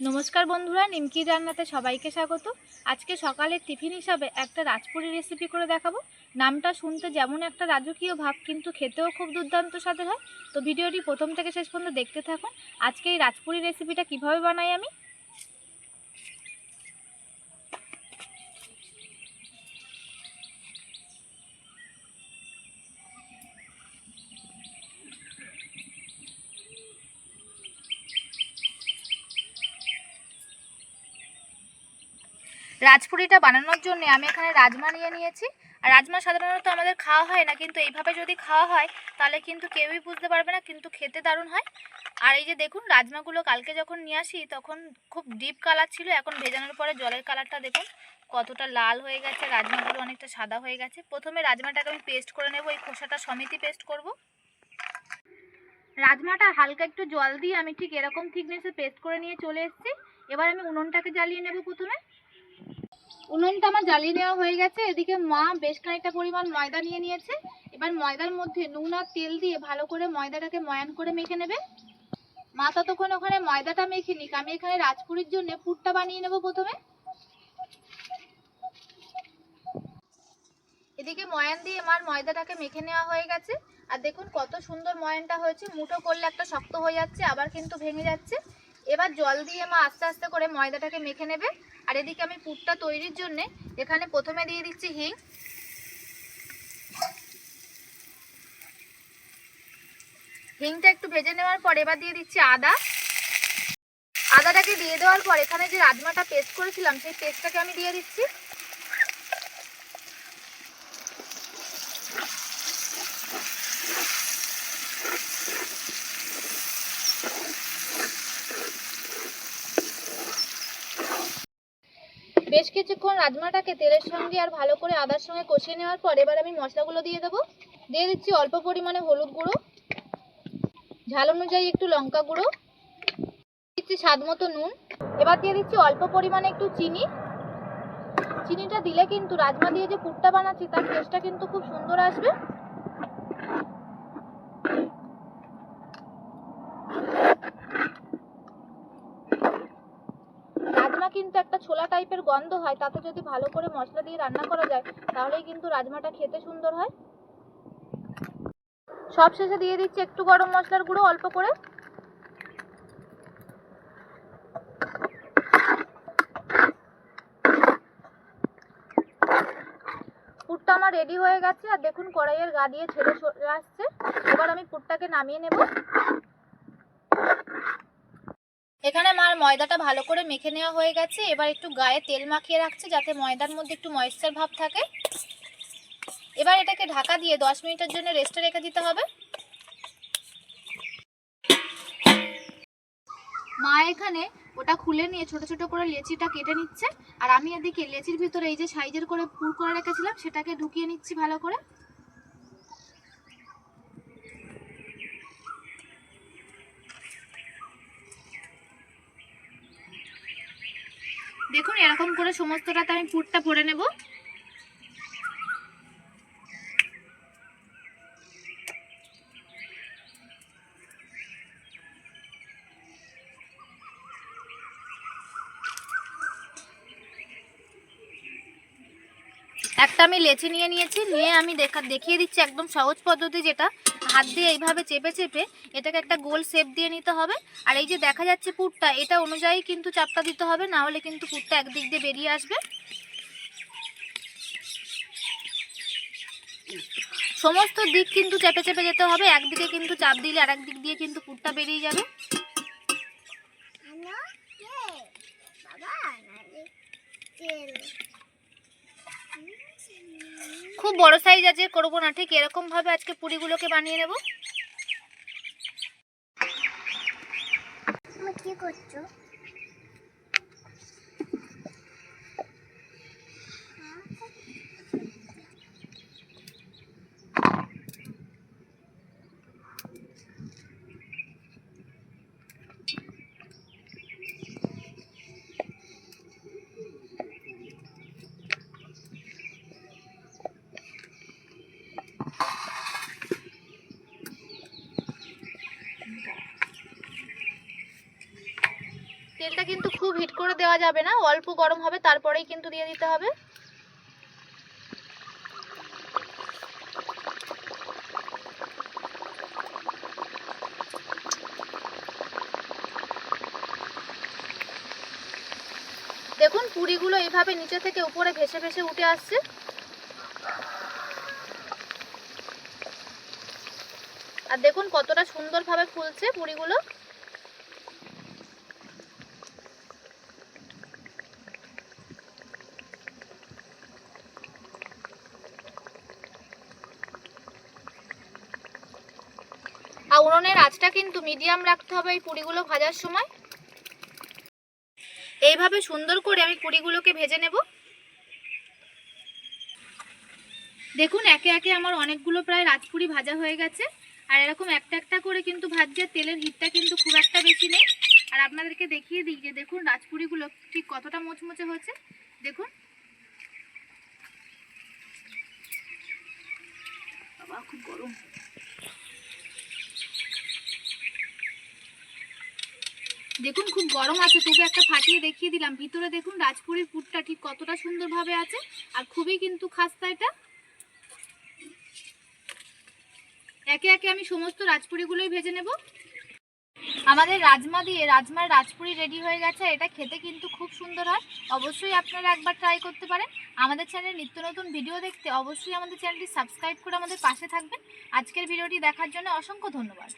নমস্কার বন্ধুরা, নিমকি রান্নাতে সবাইকে স্বাগত। আজকে সকালের টিফিন হিসাবে একটা রাজপুরি রেসিপি করে দেখাবো। নামটা শুনতে যেমন একটা রাজকীয় ভাব, কিন্তু খেতেও খুব দুর্দান্ত স্বাদের হয়। তো ভিডিওটি প্রথম থেকে শেষ পর্যন্ত দেখতে থাকুন। আজকে এই রাজপুরি রেসিপিটা কীভাবে বানাই আমি? রাজপুরিটা বানানোর জন্য আমি এখানে রাজমা নিয়ে নিয়েছি। আর রাজমা সাধারণত আমাদের খাওয়া হয় না, কিন্তু এইভাবে যদি খাওয়া হয়, তাহলে কিন্তু কেউই বুঝতে পারবে না, কিন্তু খেতে দারুণ হয়। আর এই যে দেখুন, রাজমাগুলো কালকে যখন নিয়ে আসি, তখন খুব ডিপ কালার ছিল, এখন ভেজানোর পরে জলের কালারটা দেখুন, কতটা লাল হয়ে গেছে, রাজমাগুলো অনেকটা সাদা হয়ে গেছে। প্রথমে রাজমাটাকে আমি পেস্ট করে নেব, এই খোসাটা সমিতি পেস্ট করব। রাজমাটা হালকা একটু জল দিয়ে আমি ঠিক এরকম থিকনেসে পেস্ট করে নিয়ে চলে এসেছি। এবার আমি উনুনটাকে জ্বালিয়ে নেব প্রথমে। উনুনটা আমার জ্বালিয়ে নেওয়া হয়ে গেছে। এদিকে মা বেশ খানিকটা পরিমাণ ময়দা নিয়ে নিয়েছে। এবার ময়দার মধ্যে নুন আর তেল দিয়ে ভালো করে ময়দাটাকে ময়ান করে মেখে নেবে। মা ততক্ষণ ওখানে ময়দাটা মেখে নিক। আমি এখানে রাজপুরির জন্য পুরটা বানিয়ে নেব প্রথমে। এদিকে ময়ান দিয়ে মার ময়দাটাকে মেখে নেওয়া হয়ে গেছে। আর দেখুন কত সুন্দর ময়ানটা হয়েছে। মুঠো করলে একটা শক্ত হয়ে যাচ্ছে, আবার কিন্তু ভেঙে যাচ্ছে। এবার জল দিয়ে মা আস্তে আস্তে করে ময়দাটাকে মেখে নেবে। আর এদিকে আমি পুরটা তৈরির জন্যে এখানে প্রথমে দিয়ে দিচ্ছি হিং। হিংটা একটু ভেজে নেওয়ার পর এবার দিয়ে দিচ্ছি আদা। আদাটাকে দিয়ে দেওয়ার পর এখানে যে রাজমাটা পেস্ট করেছিলাম, সেই পেস্টটাকে আমি দিয়ে দিচ্ছি। বেশ কিছুক্ষণ রাজমাটাকে তেলের সঙ্গে আর ভালো করে আদার সঙ্গে কষিয়ে নেওয়ার পর এবার আমি মশলাগুলো দিয়ে দেবো। দিয়ে দিচ্ছি অল্প পরিমাণে হলুদ গুঁড়ো। ঝাল অনুযায়ী একটু লঙ্কা গুঁড়ো। দিচ্ছি স্বাদ মতো নুন। এবার দিয়ে দিচ্ছি অল্প পরিমাণে একটু চিনি। চিনিটা দিলে কিন্তু রাজমা দিয়ে যে পুরটা বানাচ্ছি তার টেস্টটা কিন্তু খুব সুন্দর আসবে। রাজমা কিন্তু একটা ছোলা টাইপের গন্ধ হয়, তাতে যদি ভালো করে মশলা দিয়ে রান্না করা যায়, তাহলেই কিন্তু রাজমাটা খেতে সুন্দর হয়। সব শেষে দিয়ে দিচ্ছি একটু গরম মশলার গুঁড়ো, অল্প করে। পুরটা আমার রেডি হয়ে গেছে, আর দেখুন কড়াইয়ের গা দিয়ে ছেড়ে আসছে। এবার আমি পুরটাকে নামিয়ে নেব। এখানে মার ময়দাটা ভালো করে মেখে নেওয়া হয়ে গেছে। এবার একটু গায়ে তেল মাখিয়ে রাখছে যাতে ময়দার মধ্যে একটু ময়েশ্চার ভাব থাকে। এবার এটাকে ঢাকা দিয়ে দশ মিনিটের জন্য রেস্টে রেখে দিতে হবে। মা এখানে ওটা খুলে নিয়ে ছোট ছোট করে লেচিটা কেটে নিচ্ছে। আর আমি এদিকে লেচির ভিতরে এই যে সাইজের করে পুর করে রেখেছিলাম, সেটাকে ঢুকিয়ে নিচ্ছি ভালো করে। দেখুন, এরকম করে সমস্তটাতে আমি পুরটা ভরে নেব। একটা আমি লেচি নিয়ে নিয়েছি, নিয়ে আমি দেখা দেখিয়ে দিচ্ছি একদম সহজ পদ্ধতি যেটা। হাত দিয়ে এইভাবে চেপে চেপে এটাকে একটা গোল শেপ দিয়ে নিতে হবে। আর এই যে দেখা যাচ্ছে পুরটা এটা অনুযায়ী কিন্তু চাপটা দিতে হবে, না হলে কিন্তু পুরটা একদিক দিয়ে বেরিয়ে আসবে। সমস্ত দিক কিন্তু চেপে চেপে যেতে হবে, একদিকে কিন্তু চাপ দিলে আর দিক দিয়ে কিন্তু পুরটা বেরিয়ে যাবে। খুব বড় সাইজ আছে, করব না, ঠিক এরকম ভাবে আজকে পুরিগুলোকে বানিয়ে নেব। কি করছ? তেলটা কিন্তু খুব হিট করে দেওয়া যাবে না, অল্প গরম হবে, তারপরেই কিন্তু দিয়ে দিতে হবে। দেখুন, পুরিগুলো এইভাবে নিচে থেকে উপরে ভেসে ভেসে উঠে আসছে। আর দেখুন, কতটা সুন্দরভাবে ফুলছে পুরিগুলো। উনুনের আঁচটা কিন্তু মিডিয়াম রাখতে হবে এই পুরিগুলো ভাজার সময়। এইভাবে সুন্দর করে আমি পুরিগুলোকে ভেজে নেব। দেখুন, একে একে আমার অনেকগুলো প্রায় রাজপুরি ভাজা হয়ে গেছে। আর এরকম একটা একটা করে কিন্তু ভাজছে তেলের হিটটা কিন্তু খুব একটা বেশি নেই। আর আপনাদেরকে দেখিয়ে দিই যে দেখুন, রাজপুরিগুলো ঠিক কতটা মোচমোচে হচ্ছে দেখুন। খুব গরম। দেখুন, খুব গরম আছে তবু একটা ফাটিয়ে দেখিয়ে দিলাম। ভিতরে দেখুন, রাজপুরির পুরটা ঠিক কতটা সুন্দরভাবে আছে, আর খুবই কিন্তু খাস্তা এটা। একে একে আমি সমস্ত রাজপুরিগুলোই ভেজে নেব। আমাদের রাজমা দিয়ে, রাজমার রাজপুরি রেডি হয়ে গেছে, এটা খেতে কিন্তু খুব সুন্দর হয়। অবশ্যই আপনারা একবার ট্রাই করতে পারেন। আমাদের চ্যানেলে নিত্য নতুন ভিডিও দেখতে অবশ্যই আমাদের চ্যানেলটি সাবস্ক্রাইব করে আমাদের পাশে থাকবেন। আজকের ভিডিওটি দেখার জন্য অসংখ্য ধন্যবাদ।